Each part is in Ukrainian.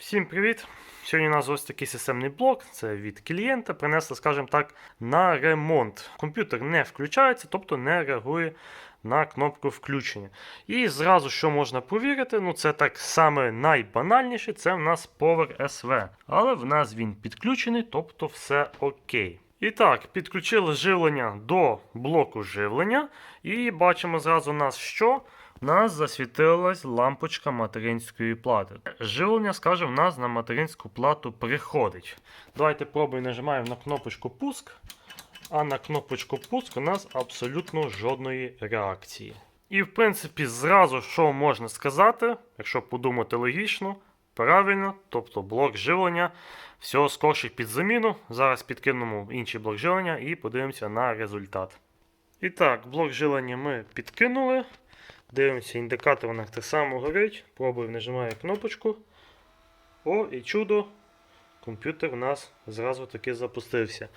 Всім привіт! Сьогодні у нас ось такий системний блок. Це від клієнта. Принесли, скажімо так, на ремонт. Комп'ютер не включається, тобто не реагує на кнопку включення. І зразу, що можна провірити, ну це так саме найбанальніше, це в нас Power SV. Але в нас він підключений, тобто все окей. І так, підключили живлення до блоку живлення. І бачимо зразу у нас що. У нас засвітилась лампочка материнської плати. Живлення, скаже, в нас на материнську плату приходить. Давайте пробуємо нажимаємо на кнопочку пуск. А на кнопочку пуск у нас абсолютно жодної реакції. І в принципі, зразу що можна сказати, якщо подумати логічно, правильно, тобто блок живлення всього скорше під заміну. Зараз підкинемо інший блок живлення і подивимося на результат. І так, блок живлення ми підкинули. Дивимося, індикатор у нас так само горить. Пробую, нажимаю кнопочку. О, і чудо. Комп'ютер у нас зразу таки запустився.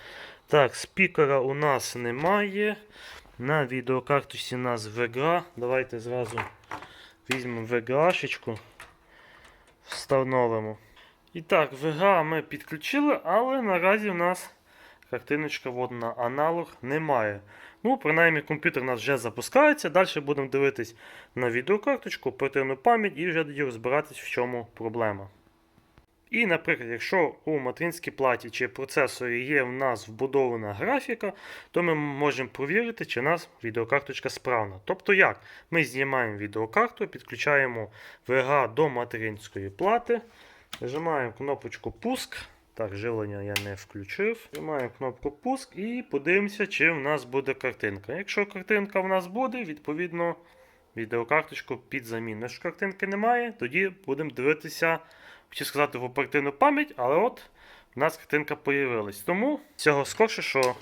Так, спікера у нас немає. На відеокарточці у нас VGA. Давайте зразу візьмемо VGA-шечку. Встановимо. І так, VGA ми підключили, але наразі у нас картиночка от на аналог немає. Ну, принаймні, комп'ютер у нас вже запускається. Далі будемо дивитись на відеокарточку, оперативну пам'ять і вже тоді розбиратись, в чому проблема. І, наприклад, якщо у материнській платі чи процесорі є в нас вбудована графіка, то ми можемо провірити, чи у нас відеокарточка справна. Тобто як? Ми знімаємо відеокарту, підключаємо VGA до материнської плати, нажимаємо кнопочку пуск. Так, живлення я не включив. Нажимаємо кнопку пуск і подивимося, чи в нас буде картинка. Якщо картинка в нас буде, відповідно відеокарточку під заміну. Якщо картинки немає, тоді будемо дивитися, хотів сказати, в оперативну пам'ять, але от в нас картинка появилась. Тому всього скорше, що.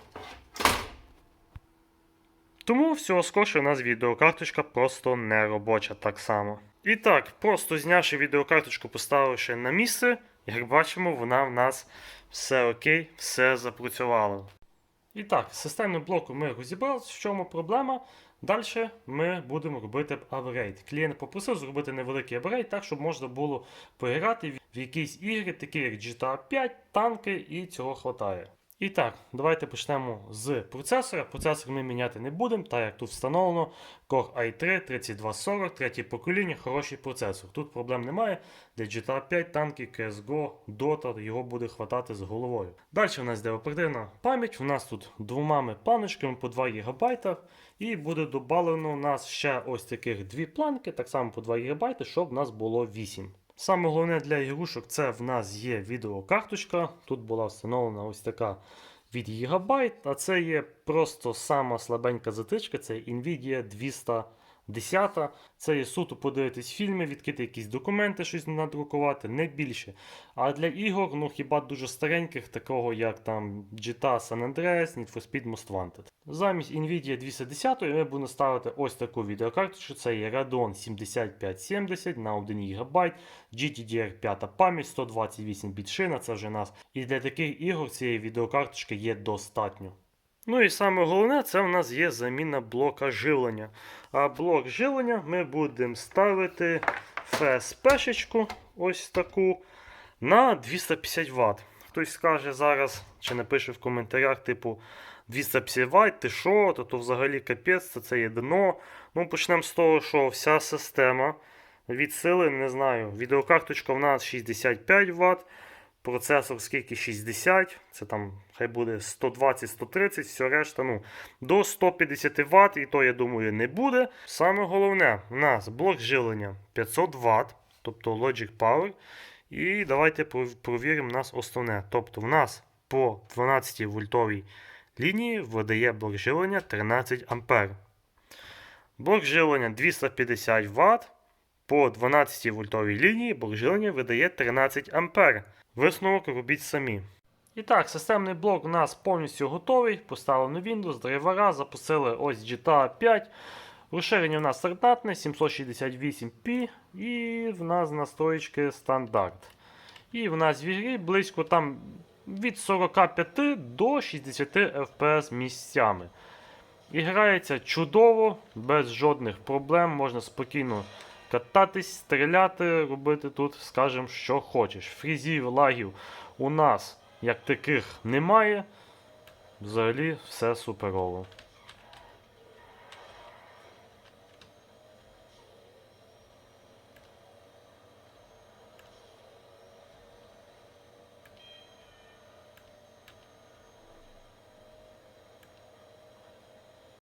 Тому всього скорше у нас відеокарточка просто не робоча так само. І так, просто знявши відеокарточку, поставивши на місце, як бачимо, вона в нас все окей, все запрацювало. І так, системний блоку ми розібрали, в чому проблема. Далі ми будемо робити апгрейд. Клієнт попросив зробити невеликий апгрейд, так, щоб можна було поіграти в якісь ігри, такі як GTA 5, танки, і цього хватає. І так, давайте почнемо з процесора. Процесор ми міняти не будемо, так як тут встановлено Core i3 3240, третє покоління, хороший процесор. Тут проблем немає. Для GTA 5, танки, CSGO, Dota, його буде хватати з головою. Далі в нас йде оперативна пам'ять. У нас тут двома планочками по 2 ГБ. І буде додано у нас ще ось таких дві планки, так само по 2 ГБ, щоб в нас було 8. Саме головне для ігрушок це в нас є відеокарточка. Тут була встановлена ось така від Гігабайт, а це є просто сама слабенька затичка, це Nvidia 210. Це є суто подивитись фільми, відкрити якісь документи, щось надрукувати, не більше. А для ігор, ну хіба дуже стареньких, такого як там GTA San Andreas, Need for Speed Most Wanted. Замість Nvidia 210 ми будемо ставити ось таку відеокарточку. Це є Radeon 7570 на 1 ГБ, GDDR5 пам'ять, 128 біт шина, це вже нас. І для таких ігор цієї відеокарточки є достатньо. Ну і саме головне, це в нас є заміна блока живлення. А блок живлення ми будемо ставити FSP-шечку, ось таку, на 250 Вт. Хтось скаже зараз, чи напише в коментарях, типу 250 Вт, ти що, то, то взагалі капець, то це є дно. Ну, почнемо з того, що вся система від сили, не знаю, відеокарточка в нас 65 Вт. Процесор скільки 60, це там хай буде 120-130, все решта. ну, До 150 Вт, і то, я думаю, не буде. Саме головне, у нас блок живлення 500 Вт, тобто Logic Power. І давайте провіримо нас основне. Тобто в нас по 12 вольтовій лінії видає блок живлення 13 А. Блок живлення 250 Вт. По 12 вольтовій лінії блок живлення видає 13 А. Висновок робіть самі. І так, системний блок у нас повністю готовий. Поставили Windows, драйвера, запустили ось GTA 5. Розширення у нас стандартне 768p і в нас настройки стандарт. І в нас в ігрі близько там від 45 до 60 FPS місцями. І грається чудово, без жодних проблем, можна спокійно кататись, стріляти, робити тут, скажімо, що хочеш. Фрізів, лагів у нас як таких немає. Взагалі все суперово.